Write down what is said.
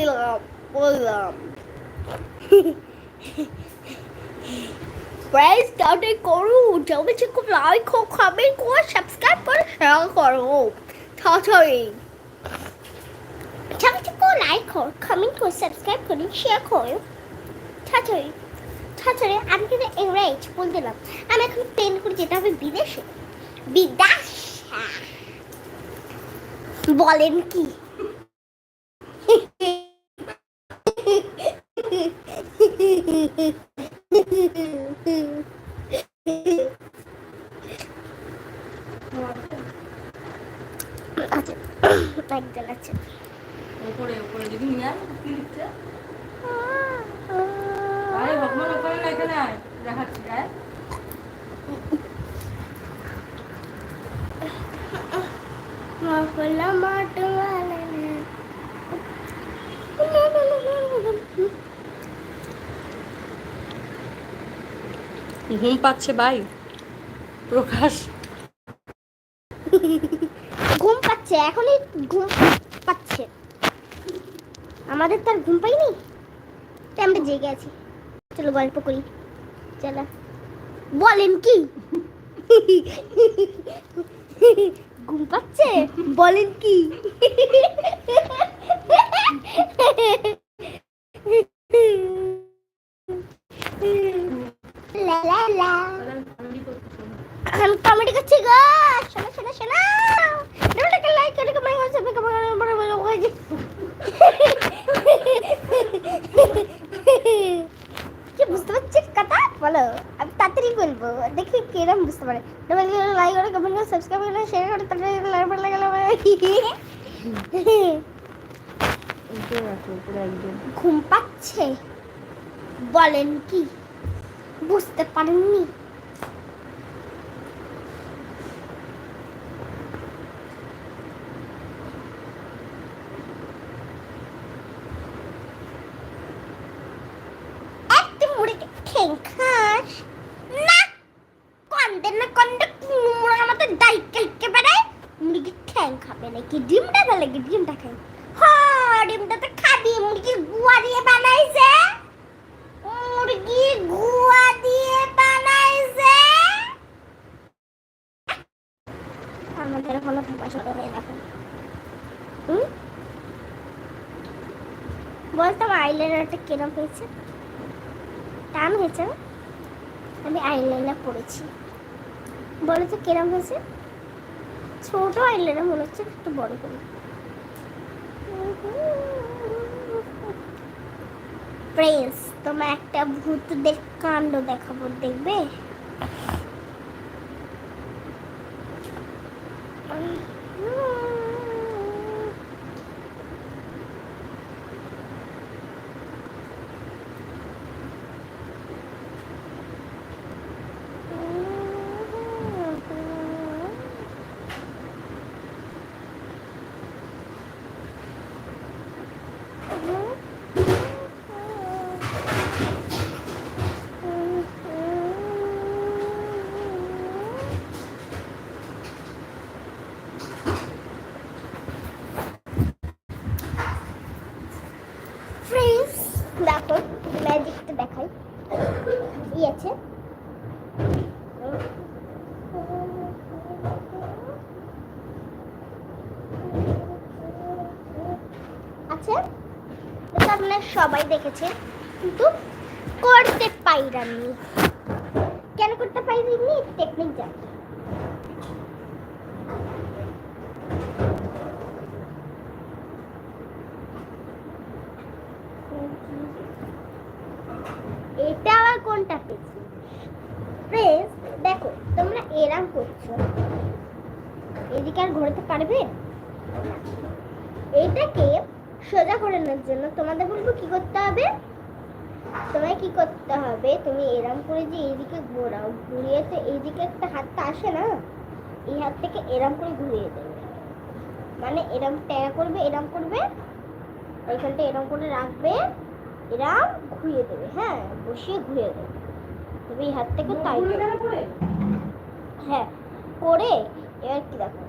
বললাম বললাম প্রাইস স্টার্টে করো জলদি থেকে লাইক করো কমেন্ট করো সাবস্ক্রাইব করো শেয়ার করো তাড়াতাড়ি জলদি থেকে লাইক করো কমেন্ট করো সাবস্ক্রাইব করো শেয়ার করো তাড়াতাড়ি তাড়াতাড়ি আমি কিন্তু ইংরেজ বলতে দিলাম আমি এখন প্লেন করে যেতে হবে বিদেশে বিদেশ বলেন কি আচ্ছা একজন আছে উপরে উপরে যদি নিয়ে না এখানে আয় দেখাচ্ছি আয়। মাফলা ঘুম পাচ্ছে ভাই প্রকাশ। ঘুম পাচ্ছে, এখনই ঘুম পাচ্ছে। আমাদের তো আর ঘুম পাইনি। তাই আমরা জেগে আছি। চলো গল্প করি। চলো। বলেন কি? ঘুম পাচ্ছে? বলেন কি? কমেডি করছি গো শোনো শোনো শোনো ভিডিওটাকে লাইক করে কমেন্ট করে সাবস্ক্রাইব করে বড় বড় কি বুঝতে পারছিস কথা? বলো, আমি তাড়াতাড়ি বলব। দেখি কিরম বুঝতে পারে। লাইক করে কমেন্ট করে সাবস্ক্রাইব করে শেয়ার করে তাড়াতাড়ি লাইক করে। ঘুম পাচ্ছে। বলেন কি? বুঝতে পারেননি একটি মুড়িকে ঠেং খাস না, কন্দে না, কন্দে মুড়ার মতো ডাইকেলকে বেড়ায় মুরগি ঠ্যাং খাবে নাকি? ডিমটা ভালো লাগে ডিমটা খাই হ্যাঁ ডিমটা তো খাবি। মুরগি গুয়া দিয়ে বানাইছে। মুরগি গুয়া দিয়ে বানাইছে। আমাদের কোনো পয়সা নেই এখন হুম? বলতাম আইলাইনারটা কিরম হয়েছে? টান হয়েছে। আমি আইলাইনার পড়েছি বলে তো কিরম হয়েছে? ছোট আইলাইনার মনে হচ্ছে, একটু বড় করে। প্রেস তোমার একটা ভূত ভূতদের কাণ্ড দেখাবো, দেখবে ফ্রেন্ডস দেখো ম্যাজিকটা দেখাই। ই আছে? আছে? আপনারা সবাই দেখেছে, কিন্তু করতে পাইরানি। কেন করতে পাইনি টেকনিক জানি এটা আবার কোনটা পেয়েছি? প্রেস দেখো, তোমরা এরাম করছ। এদিকে আর ঘোরাতে পারবে। এটাকে সোজা ঘোরানোর জন্য তোমাদের বলব কি করতে হবে? তোমায় কি করতে হবে? তুমি এরাম করে যে এইদিকে ঘোরাও, ঘুরিয়ে তো এইদিকে একটা হাতটা আসে না? এই হাত থেকে এরাম করে ঘুরিয়ে দেবে। মানে এরাম ট্যারা করবে, এরাম করবে এইখানটা এরকম করে রাখবে এরা ঘুরিয়ে দেবে হ্যাঁ বসিয়ে ঘুরিয়ে দেবে তুমি এই হাত থেকে তাই ঘুরে করবে। দেখা করে? হ্যাঁ করে এবার কি দেখো।